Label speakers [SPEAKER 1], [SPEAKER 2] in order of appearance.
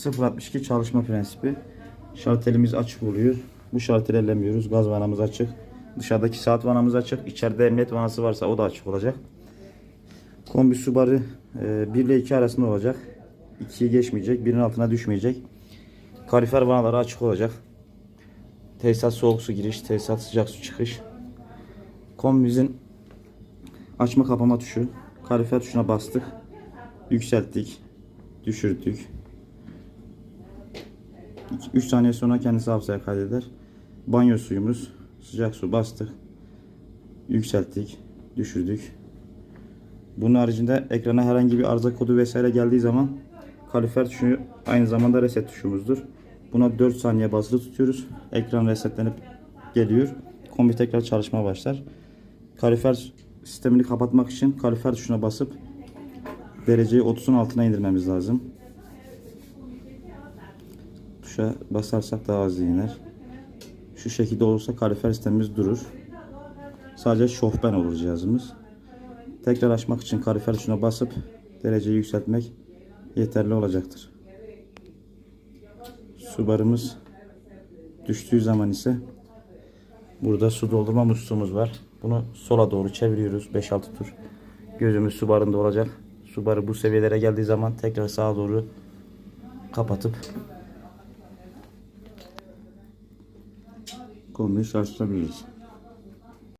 [SPEAKER 1] 0.62 çalışma prensibi. Şartelimiz açık oluyor. Bu şarteli ellemiyoruz. Gaz vanamız açık. Dışarıdaki saat vanamız açık. İçeride emniyet vanası varsa o da açık olacak. Kombi Subaru e, 1 ile 2 arasında olacak. 2'yi geçmeyecek. 1'in altına düşmeyecek. Kalifer vanaları açık olacak. Tesisat soğuk su giriş, tesisat sıcak su çıkış. Kombimizin açma kapama tuşu. Kalifer tuşuna bastık. Yükselttik. Düşürdük. 3 saniye sonra kendisi hafızaya kaydeder. Banyo suyumuz. Sıcak su bastık. Yükselttik. Düşürdük. Bunun haricinde ekrana herhangi bir arıza kodu vesaire geldiği zaman kalifer tuşu aynı zamanda reset tuşumuzdur. Buna 4 saniye basılı tutuyoruz. Ekran resetlenip geliyor. Kombi tekrar çalışmaya başlar. Kalifer sistemini kapatmak için kalifer tuşuna basıp dereceyi 30'un altına indirmemiz lazım. Tuşa basarsak daha hızlı iner. Şu şekilde olursa kalifer sistemimiz durur. Sadece şofben olur cihazımız. Tekrar açmak için kalifer tuşuna basıp dereceyi yükseltmek yeterli olacaktır. Su barımız düştüğü zaman ise burada su doldurma musluğumuz var. Bunu sola doğru çeviriyoruz 5-6 tur. Gözümüz su barında olacak. Su barı bu seviyelere geldiği zaman tekrar sağa doğru kapatıp को मिस आज